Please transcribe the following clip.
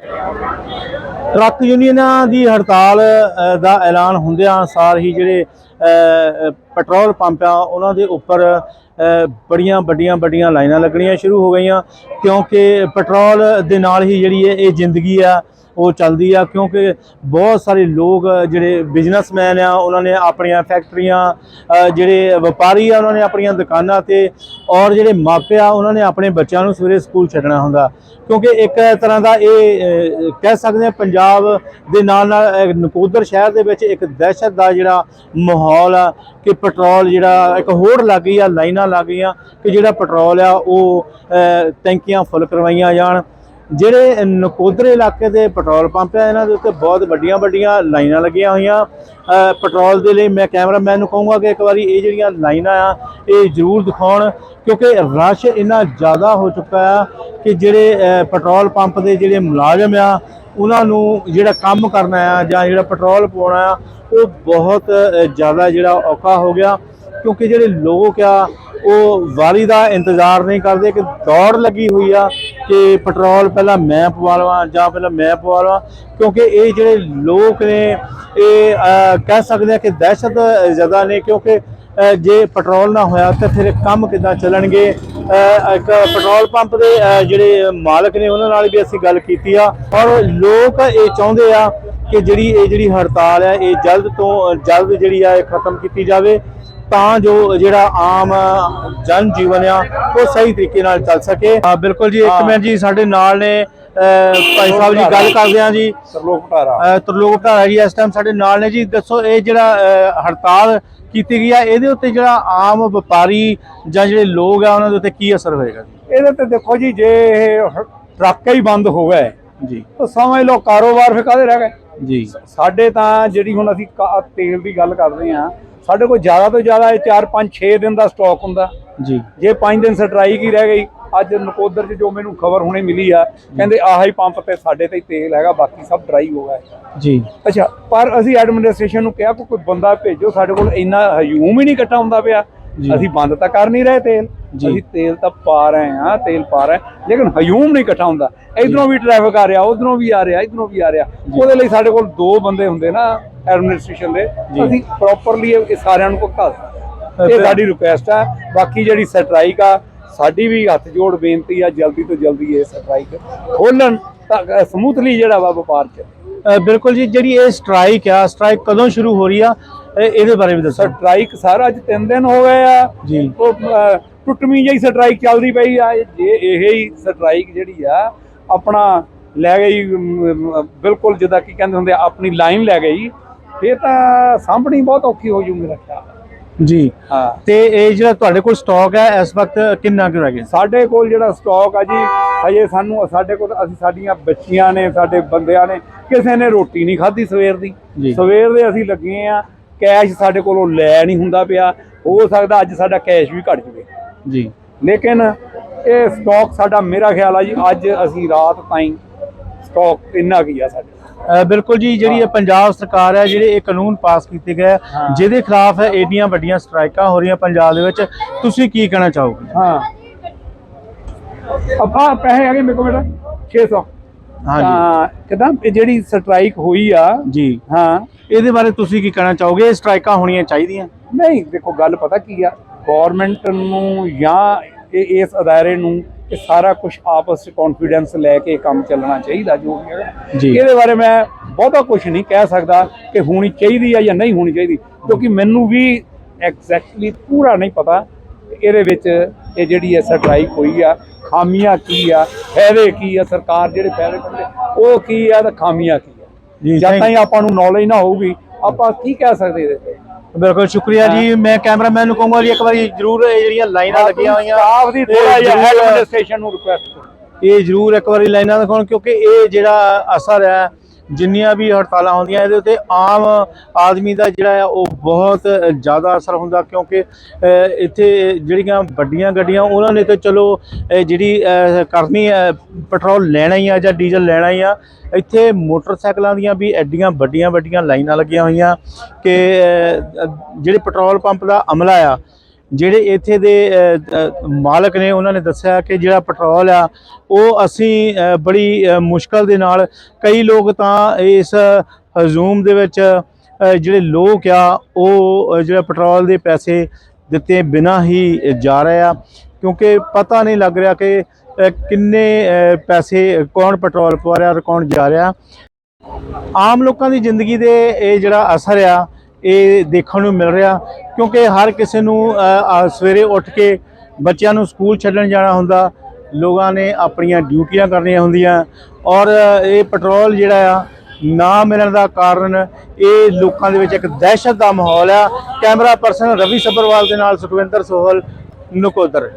Truck ਯੂਨੀਅਨਾਂ ਦੀ ਹੜਤਾਲ ਦਾ ਐਲਾਨ ਹੁੰਦਿਆਂ ਸਾਰ ਹੀ ਜਿਹੜੇ ਪੈਟਰੋਲ ਪੰਪ ਆ ਉਹਨਾਂ ਦੇ ਉੱਪਰ ਬੜੀਆਂ ਵੱਡੀਆਂ ਵੱਡੀਆਂ ਲਾਈਨਾਂ ਲੱਗਣੀਆਂ ਸ਼ੁਰੂ ਹੋ ਗਈਆਂ ਕਿਉਂਕਿ ਪੈਟਰੋਲ ਦੇ ਨਾਲ ਹੀ ਜਿਹੜੀ ਇਹ ਇਹ ਜ਼ਿੰਦਗੀ ਆ ਉਹ ਚੱਲਦੀ ਆ, ਕਿਉਂਕਿ ਬਹੁਤ ਸਾਰੇ ਲੋਕ, ਜਿਹੜੇ ਬਿਜ਼ਨਸਮੈਨ ਆ, ਉਹਨਾਂ ਨੇ ਆਪਣੀਆਂ ਫੈਕਟਰੀਆਂ ਜਿਹੜੇ ਵਪਾਰੀ ਆ, ਉਹਨਾਂ ਨੇ ਆਪਣੀਆਂ ਦੁਕਾਨਾਂ ਤੇ, ਔਰ ਜਿਹੜੇ ਮਾਪੇ ਉਹਨਾਂ ਨੇ ਆਪਣੇ ਬੱਚਿਆਂ ਨੂੰ ਸਵੇਰੇ ਸਕੂਲ ਛੱਡਣਾ ਹੁੰਦਾ। ਕਿਉਂਕਿ ਇੱਕ ਤਰ੍ਹਾਂ ਦਾ ਇਹ ਕਹਿ ਸਕਦੇ ਆ, ਪੰਜਾਬ ਦੇ ਨਾਲ ਨਾਲ ਨਕੋਦਰ ਸ਼ਹਿਰ ਦੇ ਵਿੱਚ ਇੱਕ ਦਹਿਸ਼ਤ ਦਾ ਜਿਹੜਾ ਮਾਹੌਲ ਆ, ਕਿ ਪੈਟਰੋਲ ਜਿਹੜਾ ਇੱਕ ਹੋੜ ਲੱਗ ਗਈ ਆ, ਲਾਈਨਾਂ ਲੱਗ ਗਈਆਂ, ਕਿ ਜਿਹੜਾ ਪੈਟਰੋਲ ਆ, ਉਹ ਟੈਂਕੀਆਂ ਫੁੱਲ ਕਰਵਾਈਆਂ ਜਾਣ। ਜਿਹੜੇ ਨਕੋਦਰੇ ਇਲਾਕੇ ਦੇ ਪੈਟਰੋਲ ਪੰਪ ਆ, ਇਹਨਾਂ ਦੇ ਉੱਤੇ ਬਹੁਤ ਵੱਡੀਆਂ ਵੱਡੀਆਂ ਲਾਈਨਾਂ ਲੱਗੀਆਂ ਹੋਈਆਂ। ਪੈਟਰੋਲ ਦੇ ਲਈ ਮੈਂ ਕੈਮਰਾਮੈਨ ਨੂੰ ਕਹੂੰਗਾ ਕਿ ਇੱਕ ਵਾਰੀ ਇਹ ਜਿਹੜੀਆਂ ਲਾਈਨਾਂ ਆ, ਇਹ ਜ਼ਰੂਰ ਦਿਖਾਉਣ, ਕਿਉਂਕਿ ਰਸ਼ ਇੰਨਾ ਜ਼ਿਆਦਾ ਹੋ ਚੁੱਕਾ ਆ ਕਿ ਜਿਹੜੇ ਪੈਟਰੋਲ ਪੰਪ ਦੇ ਜਿਹੜੇ ਮੁਲਾਜ਼ਮ ਆ, ਉਹਨਾਂ ਨੂੰ ਜਿਹੜਾ ਕੰਮ ਕਰਨਾ ਆ ਜਾਂ ਜਿਹੜਾ ਪੈਟਰੋਲ ਪਾਉਣਾ ਆ, ਉਹ ਬਹੁਤ ਜ਼ਿਆਦਾ ਜਿਹੜਾ ਔਖਾ ਹੋ ਗਿਆ। ਕਿਉਂਕਿ ਜਿਹੜੇ ਲੋਕ ਆ, ਉਹ ਵਾਰੀ ਦਾ ਇੰਤਜ਼ਾਰ ਨਹੀਂ ਕਰਦੇ ਕਿ ਦੌੜ ਲੱਗੀ ਹੋਈ ਆ ਕਿ ਪੈਟਰੋਲ ਪਹਿਲਾਂ ਮੈਂ ਪਵਾ ਲਵਾਂ ਜਾਂ ਪਹਿਲਾਂ ਮੈਂ ਪਵਾ ਲਵਾਂ, ਕਿਉਂਕਿ ਇਹ ਜਿਹੜੇ ਲੋਕ ਨੇ, ਇਹ ਕਹਿ ਸਕਦੇ ਆ ਕਿ ਦਹਿਸ਼ਤ ਜ਼ਿਆਦਾ ਨੇ, ਕਿਉਂਕਿ ਜੇ ਪੈਟਰੋਲ ਨਾ ਹੋਇਆ ਤਾਂ ਫਿਰ ਕੰਮ ਕਿੱਦਾਂ ਚੱਲਣਗੇ? ਇੱਕ ਪੈਟਰੋਲ ਪੰਪ ਦੇ ਜਿਹੜੇ ਮਾਲਕ ਨੇ ਉਹਨਾਂ ਨਾਲ ਵੀ ਅਸੀਂ ਗੱਲ ਕੀਤੀ ਆ। ਔਰ ਲੋਕ ਇਹ ਚਾਹੁੰਦੇ ਆ ਕਿ ਜਿਹੜੀ ਇਹ ਜਿਹੜੀ ਹੜਤਾਲ ਹੈ, ਇਹ ਜਲਦ ਤੋਂ ਜਲਦ ਜਿਹੜੀ ਆ, ਇਹ ਖਤਮ ਕੀਤੀ ਜਾਵੇ। ਤਾਂ ਜੋ ਜਿਹੜਾ ਆਮ ਜਨ ਜੀਵਨ ਆ ਉਹ ਸਹੀ ਤਰੀਕੇ ਨਾਲ ਚੱਲ ਸਕੇ। ਹਾਂ ਬਿਲਕੁਲ ਜੀ। ਇੱਕ ਮਿੰਟ ਜੀ ਸਾਡੇ ਨਾਲ ਨੇ ਭਾਈ ਸਾਹਿਬ ਜੀ ਗੱਲ ਕਰਦੇ ਆ ਜੀ। ਸਰਲੋਕ ਭਟਾਰਾ। ਤਰਲੋਕ ਢਾਰਾ ਜੀ ਇਸ ਟਾਈਮ ਸਾਡੇ ਨਾਲ ਨੇ ਜੀ। ਦੱਸੋ ਇਹ ਜਿਹੜਾ ਹੜਤਾਲ ਕੀਤੀ ਗਈ ਆ ਇਹਦੇ ਉੱਤੇ ਜਿਹੜਾ ਆਮ ਵਪਾਰੀ ਜਾਂ ਜਿਹੜੇ ਲੋਕ ਆ ਉਹਨਾਂ ਦੇ ਉੱਤੇ ਕੀ ਅਸਰ ਹੋਏਗਾ ਜੀ? ਇਹਦੇ ਤੇ ਦੇਖੋ ਜੀ ਜੇ ਇਹ ਟਰੱਕ ਹੀ ਬੰਦ ਹੋ ਗਏ ਜੀ। ਤਾਂ ਸਮਝ ਲਓ ਕਾਰੋਬਾਰ ਫਿਰ ਕਾਹਦੇ ਰਹਿ ਗਏ? ਜੀ। ਸਾਡੇ ਤਾਂ ਜਿਹੜੀ ਹੁਣ ਅਸੀਂ ਤੇਲ ਦੀ ਗੱਲ ਕਰਦੇ ਆ ਸਾਡੇ ਕੋਲ ਜ਼ਿਆਦਾ ਤੋਂ ਜ਼ਿਆਦਾ ਇਹ 4 5 6 ਦਿਨ ਦਾ ਸਟਾਕ ਹੁੰਦਾ। ਜੀ। ਜੇ 5 ਦਿਨ ਸਟ੍ਰਾਈਕ ਹੀ ਰਹਿ ਗਈ ਅੱਜ ਨਕੋਦਰ 'ਚ ਜੋ ਮੈਨੂੰ ਖਬਰ ਹੁਣੇ ਮਿਲੀ ਆ ਕਹਿੰਦੇ ਆਹ ਹੀ ਪੰਪ ਤੇ ਸਾਡੇ ਤੇ ਹੀ ਤੇਲ ਹੈਗਾ ਬਾਕੀ ਸਭ ਡਰਾਈ ਹੋ ਗਿਆ। ਜੀ। ਅੱਛਾ ਪਰ ਅਸੀਂ ਐਡਮਿਨਿਸਟ੍ਰੇਸ਼ਨ ਨੂੰ ਕਿਹਾ ਕੋਈ ਬੰਦਾ ਭੇਜੋ ਸਾਡੇ ਕੋਲ ਇੰਨਾ ਹਯੂਮ ਹੀ ਨਹੀਂ ਇਕੱਠਾ ਹੁੰਦਾ ਪਿਆ। ਅਸੀਂ ਬੰਦ ਤਾਂ ਕਰ ਨਹੀਂ ਰਹੇ ਤੇਲ। ਅਸੀਂ ਤੇਲ ਤਾਂ ਪਾ ਰਹੇ ਹਾਂ ਤੇਲ ਪਾ ਰਹੇ ਲੇਕਿਨ ਹਯੂਮ ਨਹੀਂ ਇਕੱਠਾ ਹੁੰਦਾ। ਇਧਰੋਂ ਵੀ ਟ੍ਰੈਫਿਕ ਆ ਰਿਹਾ ਉਧਰੋਂ ਵੀ ਆ ਰਿਹਾ ਇਧਰੋਂ ਵੀ ਆ ਰਿਹਾ। ਉਹਦੇ ਲਈ ਸਾਡੇ ਕੋਲ ਦੋ ਬੰਦੇ ਹੁੰਦੇ ਨਾ ਐਡਮਿਨਿਸਟ੍ਰੇਸ਼ਨ ਦੇ। ਅਸੀਂ ਪ੍ਰੋਪਰਲੀ ਇਹ ਸਾਰਿਆਂ ਨੂੰ ਭੁਗਤਾ ਸਕਦੇ ਇਹ ਸਾਡੀ ਰਿਕੁਐਸਟ ਆ। ਬਾਕੀ ਜਿਹੜੀ ਸਟ੍ਰਾਈਕ ਆ ਸਾਡੀ ਵੀ ਹੱਥ ਜੋੜ ਬੇਨਤੀ ਆ ਜਲਦੀ ਤੋਂ ਜਲਦੀ ਇਹ ਸਟ੍ਰਾਈਕ ਖੋਲਣ ਤਾਂ ਸਮੂਥਲੀ ਜਿਹੜਾ ਵਾ ਵਪਾਰ ਚ ਅ, ਬਿਲਕੁਲ ਜੀ ਜਿਹੜੀ ਇਹ ਸਟ੍ਰਾਈਕ ਆ ਸਟ੍ਰਾਈਕ ਕਦੋਂ ਸ਼ੁਰੂ ਹੋ ਰਹੀ ਆ ਇਹ- ਇਹਦੇ ਬਾਰੇ ਵੀ ਦੱਸੋ। ਸਟ੍ਰਾਈਕ ਸਾਰਾ ਅੱਜ 3 ਦਿਨ ਹੋ ਗਏ ਆ। ਜੀ। ਉਹ ਟੁੱਟਵੀਂ ਜਿਹੀ ਸਟ੍ਰਾਈਕ ਚੱਲਦੀ ਪਈ ਆ। ਜੇ ਇਹ ਹੀ ਸਟ੍ਰਾਈਕ ਜਿਹੜੀ ਆ ਆਪਣਾ ਲੈ ਗਈ ਬਿਲਕੁਲ ਜਿੱਦਾਂ ਕੀ ਕਹਿੰਦੇ ਹੁੰਦੇ ਆਪਣੀ ਲਾਈਨ ਲੈ ਗਈ। ਫੇਰ ਤਾਂ ਸਾਂਭਣੀ ਬਹੁਤ ਔਖੀ ਹੋ ਜੂ ਮੇਰਾ ਖਿਆਲ। ਜੀ। ਹਾਂ। ਤੇ ਇਹ ਜਿਹੜਾ ਤੁਹਾਡੇ ਕੋਲ ਸਟਾਕ ਹੈ ਇਸ ਵਕਤ ਕਿੰਨਾ ਕੁ ਰਹਿ ਗਿਆ? ਸਾਡੇ ਕੋਲ ਜਿਹੜਾ ਸਟਾਕ ਆ ਜੀ ਹਜੇ ਸਾਨੂੰ ਸਾਡੇ ਕੋਲ ਅਸੀਂ ਸਾਡੀਆਂ ਬੱਚੀਆਂ ਨੇ ਸਾਡੇ ਬੰਦਿਆਂ ਨੇ ਕਿਸੇ ਨੇ ਰੋਟੀ ਨਹੀਂ ਖਾਧੀ ਸਵੇਰ ਦੀ। ਸਵੇਰ ਦੇ ਅਸੀਂ ਲੱਗੇ ਆ ਕੈਸ਼ ਸਾਡੇ ਕੋਲੋਂ ਲੈ ਨਹੀਂ ਹੁੰਦਾ ਪਿਆ। ਹੋ ਸਕਦਾ ਅੱਜ ਸਾਡਾ ਕੈਸ਼ ਵੀ ਘਟ ਜਾਵੇ। ਜੀ। ਲੇਕਿਨ ਇਹ ਸਟਾਕ ਸਾਡਾ ਮੇਰਾ ਖਿਆਲ ਆ ਜੀ ਅੱਜ ਅਸੀਂ ਰਾਤ ਤਾਈਂ ਸਟਾਕ ਇੰਨਾ ਕੀ ਆ ਸਾਡੇ ਬਿਲਕੁਲ ਜੀ ਜਿਹੜੀ ਇਹ ਪੰਜਾਬ ਸਰਕਾਰ ਹੈ ਜਿਹੜੇ ਇਹ ਕਾਨੂੰਨ ਪਾਸ ਕੀਤੇ ਗਏ ਹਾਂ। ਜਿਹਦੇ ਖਿਲਾਫ ਏਡੀਆਂ ਵੱਡੀਆਂ ਸਟ੍ਰਾਈਕਾਂ ਹੋ ਰਹੀਆਂ ਪੰਜਾਬ ਦੇ ਵਿੱਚ ਤੁਸੀਂ ਕੀ ਕਹਿਣਾ ਚਾਹੋਗੇ? ਹਾਂ। ਆਪਾਂ ਪੈਸੇ ਹੈਗੇ ਮੇਰੇ ਕੋਲ ਬੇਟਾ 600 ਹਾਂਜੀ ਤਾਂ ਕਿਦਾਂ ਇਹ ਜਿਹੜੀ ਸਟ੍ਰਾਈਕ ਹੋਈ ਆ ਜੀ। ਹਾਂ। ਇਹਦੇ ਬਾਰੇ ਤੁਸੀਂ ਕੀ ਕਹਿਣਾ ਚਾਹੋਗੇ? ਸਟ੍ਰਾਈਕਾਂ ਹੋਣੀਆਂ ਚਾਹੀਦੀਆਂ? ਨਹੀਂ ਦੇਖੋ ਗੱਲ ਪਤਾ ਕੀ ਆ ਗਵਰਨਮੈਂਟ ਨੂੰ ਜਾਂ ਇਸ ਅਦਾਰੇ ਨੂੰ ਇਹ ਸਾਰਾ ਕੁਝ ਆਪਸ ਵਿੱਚ ਕੌਨਫੀਡੈਂਸ ਲੈ ਕੇ ਕੰਮ ਚੱਲਣਾ ਚਾਹੀਦਾ ਜੋ ਵੀ ਹੈਗਾ। ਇਹਦੇ ਬਾਰੇ ਮੈਂ ਬਹੁਤਾ ਕੁਝ ਨਹੀਂ ਕਹਿ ਸਕਦਾ ਕਿ ਹੋਣੀ ਚਾਹੀਦੀ ਆ ਜਾਂ ਨਹੀਂ ਹੋਣੀ ਚਾਹੀਦੀ ਕਿਉਂਕਿ ਮੈਨੂੰ ਵੀ ਐਗਜ਼ੈਕਟਲੀ ਪੂਰਾ ਨਹੀਂ ਪਤਾ ਇਹਦੇ ਵਿੱਚ ਇਹ ਜਿਹੜੀ ਹੈ ਸਟ੍ਰਾਈਕ ਹੋਈ ਆ ਖਾਮੀਆਂ ਕੀ ਆ ਫਾਇਦੇ ਕੀ ਆ ਸਰਕਾਰ ਜਿਹੜੇ ਫਾਇਦੇ ਕਹਿੰਦੇ ਉਹ ਕੀ ਆ ਤੇ ਖਾਮੀਆਂ ਕੀ ਆ। ਜਦ ਤਾਈਂ ਆਪਾਂ ਨੂੰ ਨੌਲੇਜ ਨਾ ਹੋਊਗੀ ਆਪਾਂ ਕੀ ਕਹਿ ਸਕਦੇ ਇਹਦੇ ਤੇ? ਬਿਲਕੁਲ ਸ਼ੁਕਰੀਆ ਜੀ। ਮੈਂ ਕੈਮਰਾਮੈਨ ਨੂੰ ਕਹੂੰਗਾ ਜੀ ਇੱਕ ਵਾਰੀ ਜਰੂਰ ਇਹ ਜਿਹੜੀਆਂ ਲਾਈਨਾਂ ਲੱਗੀਆਂ ਹੋਈਆਂ ਸਟਾਫ ਦੀ ਇਹ ਥੋੜਾ ਜਿਹਾ ਜ਼ਰੂਰ- ਐਡਮਿਨਿਸਟ੍ਰੇਸ਼ਨ ਨੂੰ ਰਿਕੁਐਸਟ ਕਰੋ। ਇਹ ਜ਼ਰੂਰ ਇੱਕ ਵਾਰੀ ਲਾਈਨਾਂ ਦਿਖਾਉਣ ਕਿਉਂਕਿ ਇਹ ਜਿਹੜਾ ਅਸਰ ਹੈ ਜਿੰਨੀਆਂ ਵੀ ਹੜਤਾਲਾਂ ਹੁੰਦੀਆਂ ਇਹਦੇ ਉੱਤੇ ਆਮ ਆਦਮੀ ਦਾ ਜਿਹੜਾ ਆ, ਉਹ ਬਹੁਤ ਜ਼ਿਆਦਾ ਅਸਰ ਹੁੰਦਾ ਕਿਉਂਕਿ ਇੱਥੇ ਜਿਹੜੀਆਂ ਵੱਡੀਆਂ ਗੱਡੀਆਂ, ਉਹਨਾਂ ਨੇ ਤਾਂ ਚਲੋ ਜਿਹੜੀ ਕਰਨੀ ਹੈ, ਪੈਟਰੋਲ ਲੈਣਾ ਹੀ ਆ ਜਾਂ ਡੀਜ਼ਲ ਲੈਣਾ ਹੀ ਆ, ਇੱਥੇ ਮੋਟਰਸਾਈਕਲਾਂ ਦੀਆਂ ਵੀ ਐਡੀਆਂ ਵੱਡੀਆਂ ਵੱਡੀਆਂ ਲਾਈਨਾਂ ਲੱਗੀਆਂ ਹੋਈਆਂ ਕਿ ਜਿਹੜੇ ਪੈਟਰੋਲ ਪੰਪ ਦਾ ਅਮਲਾ ਆ ਜਿਹੜੇ ਇੱਥੇ ਦੇ ਮਾਲਕ ਨੇ ਉਹਨਾਂ ਨੇ ਦੱਸਿਆ ਕਿ ਜਿਹੜਾ ਪੈਟਰੋਲ ਆ ਉਹ ਅਸੀਂ ਬੜੀ ਅ, ਮੁਸ਼ਕਲ ਦੇ ਨਾਲ ਕਈ ਲੋਕ ਤਾਂ ਇਸ ਹਜ਼ੂਮ ਦੇ ਵਿੱਚ ਜਿਹੜੇ ਲੋਕ ਆ ਉਹ ਜਿਹੜਾ ਪੈਟਰੋਲ ਦੇ ਪੈਸੇ ਦਿੱਤੇ ਬਿਨਾਂ ਹੀ ਜਾ ਰਹੇ ਆ। ਕਿਉਂਕਿ ਪਤਾ ਨਹੀਂ ਲੱਗ ਰਿਹਾ ਕਿ ਕਿੰਨੇ ਪੈਸੇ ਕੌਣ ਪੈਟਰੋਲ ਪਵਾ ਰਿਹਾ ਔਰ ਕੌਣ ਜਾ ਰਿਹਾ। ਆਮ ਲੋਕਾਂ ਦੀ ਜ਼ਿੰਦਗੀ ਦੇ ਇਹ ਜਿਹੜਾ ਅਸਰ ਆ ਇਹ ਦੇਖਣ ਨੂੰ ਮਿਲ ਰਿਹਾ, ਕਿਉਂਕਿ ਹਰ ਕਿਸੇ ਨੂੰ ਸਵੇਰੇ ਉੱਠ ਕੇ ਬੱਚਿਆਂ ਨੂੰ ਸਕੂਲ ਛੱਡਣ ਜਾਣਾ ਹੁੰਦਾ, ਲੋਕਾਂ ਨੇ ਆਪਣੀਆਂ ਡਿਊਟੀਆਂ ਕਰਨੀਆਂ ਹੁੰਦੀਆਂ ਔਰ ਇਹ ਪੈਟਰੋਲ ਜਿਹੜਾ ਆ, ਨਾ ਮਿਲਣ ਦਾ ਕਾਰਨ ਇਹ ਲੋਕਾਂ ਦੇ ਵਿੱਚ ਇੱਕ ਦਹਿਸ਼ਤ ਦਾ ਮਾਹੌਲ ਆ। ਕੈਮਰਾ ਪਰਸਨ ਰਵੀ ਸੱਭਰਵਾਲ ਦੇ ਨਾਲ ਸੁਖਵਿੰਦਰ ਸੋਹਲ, ਨਕੋਦਰ।